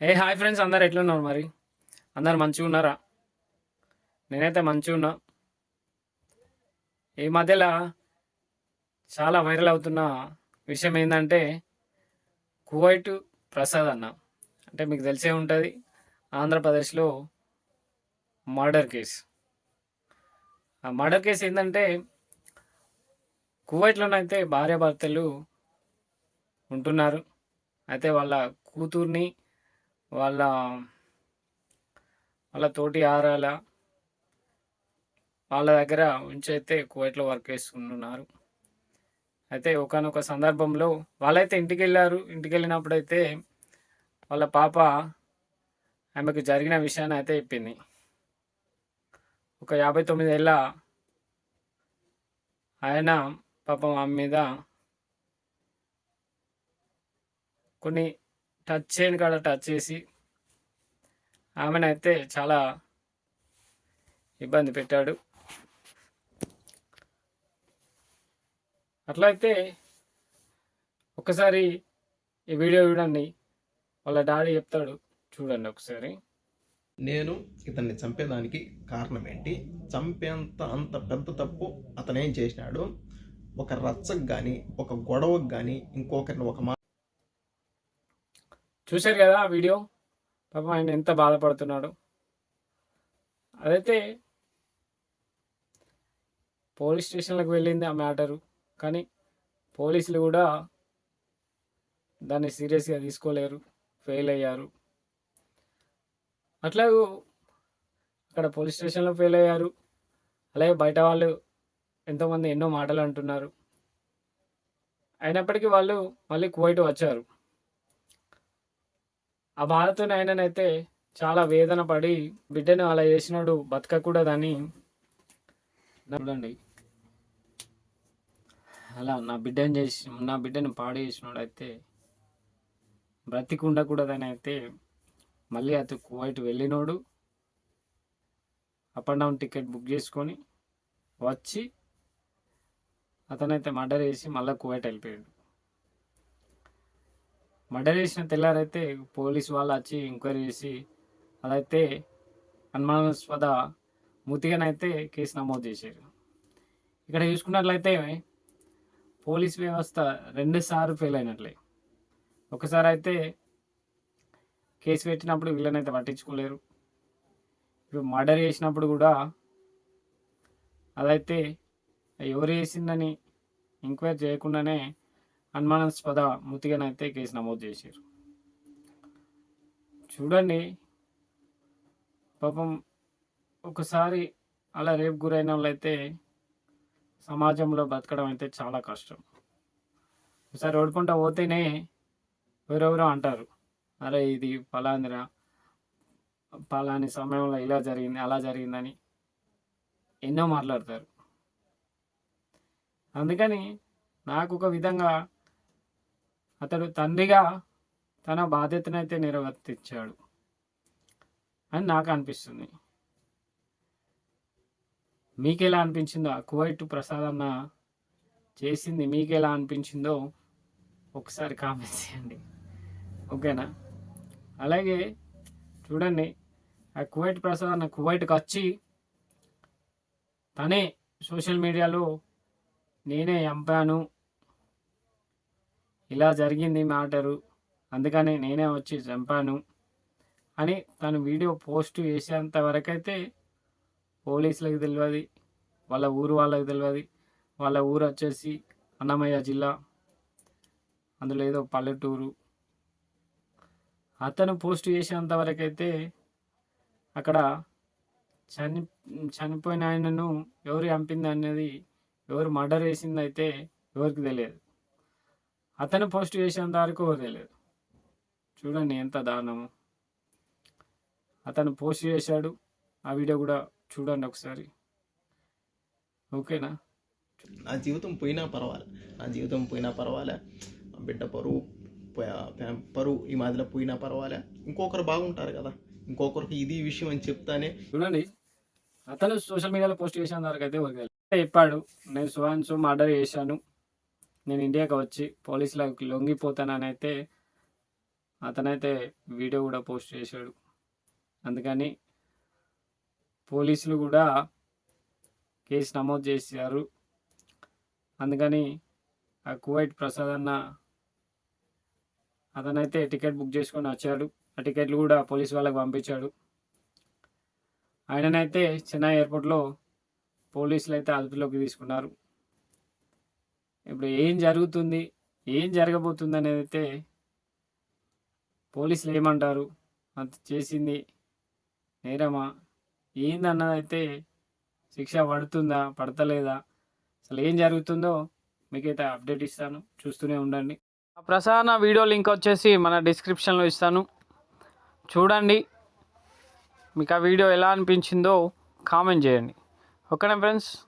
ఏ hi friends అందరు ఎట్లున్నారు మరి? అందరు మంచిగా ఉన్నారా? నేనైతే మంచిగా ఉన్నా. ఈ మధ్యలో చాలా వైరల్ అవుతున్న విషయం ఏంటంటే కువైట్ ప్రసాద్ అన్న. అంటే మీకు తెలిసే ఉంటుంది ఆంధ్రప్రదేశ్లో మర్డర్ కేసు. ఆ మర్డర్ కేసు ఏంటంటే కువైట్లోనైతే భార్యాభర్తలు ఉంటున్నారు. అయితే వాళ్ళ కూతుర్ని వాళ్ళ వాళ్ళ తోటి ఆరాల వాళ్ళ దగ్గర ఉంచైతే కువైట్లో వర్క్ చేస్తున్నారు అయితే ఒకనొక సందర్భంలో వాళ్ళైతే ఇంటికి వెళ్ళారు ఇంటికి వెళ్ళినప్పుడు అయితే వాళ్ళ పాప ఆమెకు జరిగిన విషయాన్ని అయితే చెప్పింది. ఒక యాభై తొమ్మిది ఏళ్ళ ఆయన పాపం ఆమె మీద కొన్ని టచ్ చేయని కాడ టచ్ చేసి ఆమెనైతే చాలా ఇబ్బంది పెట్టాడు. అట్లయితే ఒకసారి ఈ వీడియో చూడండి. వాళ్ళ డాడీ చెప్తాడు. చూడండి ఒకసారి. నేను ఇతన్ని చంపేదానికి కారణం ఏంటి చంపేంత అంత పెద్ద తప్పు అతనేం చేసినాడు? ఒక రచ్చకు కానీ ఒక గొడవకు కానీ ఇంకొకరిని ఒక మాట చూశారు కదా ఆ వీడియో? పాపం ఆయన ఎంత బాధపడుతున్నాడు. అదైతే పోలీస్ స్టేషన్లకు వెళ్ళింది ఆ మ్యాటరు. కానీ పోలీసులు కూడా దాన్ని సీరియస్గా తీసుకోలేరు. ఫెయిల్ అయ్యారు. అట్లాగూ అక్కడ పోలీస్ స్టేషన్లో ఫెయిల్ అయ్యారు. అలాగే బయట వాళ్ళు ఎంతోమంది ఎన్నో మాటలు అంటున్నారు. అయినప్పటికీ వాళ్ళు మళ్ళీ కువైట్ వచ్చారు. ఆ బాధతో ఆయననైతే చాలా వేదన పడి బిడ్డను అలా చేసినాడు బతకకూడదని చూడండి. అలా నా బిడ్డను చేసి నా బిడ్డను పాడు చేసినాడు అయితే బ్రతికి ఉండకూడదని అయితే మళ్ళీ అతను Kuwait వెళ్ళినోడు. Up and down ticket book చేసుకొని వచ్చి అతనైతే మర్డర్ చేసి మళ్ళీ కువైట్ వెళ్ళిపోయాడు. మర్డర్ చేసిన తెల్లారైతే పోలీస్ వాళ్ళు వచ్చి ఎంక్వైరీ చేసి అదైతే అనుమానాస్పద మూతిగానైతే కేసు నమోదు చేశారు. ఇక్కడ చూసుకున్నట్లయితే పోలీస్ వ్యవస్థ రెండుసార్లు ఫెయిల్ అయినట్లే. ఒకసారి అయితే కేసు పెట్టినప్పుడు వీళ్ళనైతే పట్టించుకోలేరు. ఇప్పుడు మర్డర్ చేసినప్పుడు కూడా అదైతే ఎవరు చేసిందని ఎంక్వైరీ చేయకుండానే అనుమానాస్పద మృతిగానైతే కేసు నమోదు చేశారు. చూడండి. పాపం ఒకసారి అలా రేపు గురైన వాళ్ళైతే సమాజంలో బతకడం అయితే చాలా కష్టం. ఒకసారి ఓడుకుంటా పోతేనే ఎవరెవరో అంటారు. అరే ఇది ఫలాందిరా ఫలాని సమయంలో ఇలా జరిగింది అలా జరిగిందని ఎన్నో మాట్లాడతారు. అందుకని నాకు ఒక విధంగా అతడు తండ్రిగా తన బాధ్యతనైతే నిర్వర్తించాడు అని నాకు అనిపిస్తుంది. మీకు ఎలా అనిపించిందో ఆ కువైట్ ప్రసాద్ అన్న చేసింది మీకు ఎలా అనిపించిందో ఒకసారి కామెంట్ చేయండి. ఓకేనా? అలాగే చూడండి ఆ కువైట్ ప్రసాద్ అన్న కువైట్కి వచ్చి తనే సోషల్ మీడియాలో నేనే చంపాను ఇలా జరిగింది మ్యాటరు. అందుకని నేనే వచ్చి చంపాను అని తను వీడియో పోస్ట్ చేసేంత వరకైతే పోలీసులకు తెలియదు వాళ్ళ ఊరు వాళ్ళకి తెలియదు వాళ్ళ ఊరు వచ్చేసి అన్నమయ్య జిల్లా అందులో ఏదో పల్లెటూరు. అతను పోస్ట్ చేసేంత వరకైతే అక్కడ చని చనిపోయిన ఆయనను ఎవరు చంపింది అనేది ఎవరు మర్డర్ చేసింది అయితే ఎవరికి తెలియదు. అతను పోస్ట్ చేసేంత వరకు తెలియదు. చూడండి ఎంత దారుణము. అతను పోస్ట్ చేశాడు. ఆ వీడియో కూడా చూడండి ఒకసారి. ఓకేనా? నా జీవితం పోయినా పర్వాలే. నా జీవితం పోయినా పర్వాలే. బిడ్డ పరువు పరువు ఈ మాదిరిలో పోయినా పర్వాలే. ఇంకొకరు బాగుంటారు కదా. ఇంకొకరికి ఇది విషయం అని చెప్తానే. చూడండి. అతను సోషల్ మీడియాలో పోస్ట్ చేసిన వరకు అయితే. చెప్పాడు నేను సో మర్డర్ చేశాను. నేను ఇండియాకి వచ్చి పోలీసులకు లొంగిపోతానని అయితే అతనైతే వీడియో కూడా పోస్ట్ చేశాడు. అందుకని పోలీసులు కూడా కేసు నమోదు చేశారు. అందుకని ఆ కువైట్ ప్రసాద్ అన్న అతనైతే టికెట్ బుక్ చేసుకొని వచ్చాడు. ఆ టికెట్లు కూడా పోలీస్ వాళ్ళకి పంపించాడు. ఆయననైతే చెన్నై ఎయిర్పోర్ట్లో పోలీసులు అయితే అదుపులోకి తీసుకున్నారు. ఇప్పుడు ఏం జరుగుతుంది? ఏం జరగబోతుంది అనేది అయితే పోలీసులు ఏమంటారు? అంత చేసింది నేరమా? ఏందన్నదైతే శిక్ష పడుతుందా? పడతలేదా? అసలు ఏం జరుగుతుందో మీకైతే అప్డేట్ ఇస్తాను. చూస్తూనే ఉండండి. ఆ ప్రసాద్ వీడియో లింక్ వచ్చేసి మన డిస్క్రిప్షన్లో ఇస్తాను. చూడండి. మీకు ఆ వీడియో ఎలా అనిపించిందో కామెంట్ చేయండి. ఓకేనా ఫ్రెండ్స్?